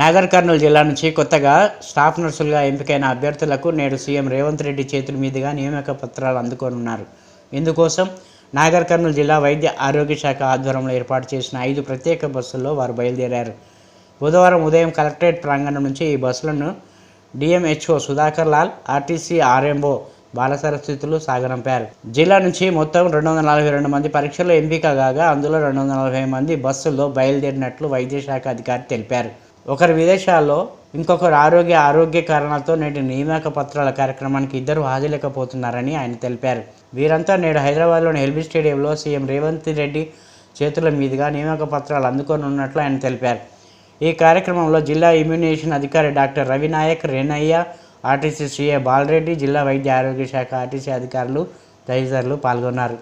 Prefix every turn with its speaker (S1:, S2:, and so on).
S1: నాగర్ కర్నూలు జిల్లా నుంచి కొత్తగా స్టాఫ్ నర్సులుగా ఎంపికైన అభ్యర్థులకు నేడు సీఎం రేవంత్ రెడ్డి చేతుల మీదుగా నియామక పత్రాలు అందుకోనున్నారు. ఇందుకోసం నాగర్ కర్నూలు జిల్లా వైద్య ఆరోగ్య శాఖ ఆధ్వర్యంలో ఏర్పాటు చేసిన ఐదు ప్రత్యేక బస్సుల్లో వారు బయలుదేరారు. బుధవారం ఉదయం కలెక్టరేట్ ప్రాంగణం నుంచి ఈ బస్సులను DMHO Sudhakar Lal RTC RMO బాలసరస్థితులు సాగనంపారు. జిల్లా నుంచి మొత్తం రెండు వందల నలభై రెండు మంది పరీక్షల్లో ఎంపిక కాగా అందులో రెండు వందల నలభై మంది బస్సుల్లో బయలుదేరినట్లు వైద్య శాఖ అధికారి తెలిపారు. ఒకరు విదేశాల్లో ఇంకొకరు ఆరోగ్య ఆరోగ్య కారణాలతో నేటి నియామక పత్రాల కార్యక్రమానికి ఇద్దరు హాజరులేకపోతున్నారని ఆయన తెలిపారు. వీరంతా నేడు హైదరాబాద్లోని ఎల్బీ స్టేడియంలో సీఎం రేవంత్ రెడ్డి చేతుల మీదుగా నియామక పత్రాలు అందుకోనున్నట్లు ఆయన తెలిపారు. ఈ కార్యక్రమంలో జిల్లా ఇమ్యూనేషన్ అధికారి doctor Ravinayak Renaiah RTC CA Balareddy జిల్లా వైద్య ఆరోగ్య శాఖ ఆర్టీసీ అధికారులు తదితరులు పాల్గొన్నారు.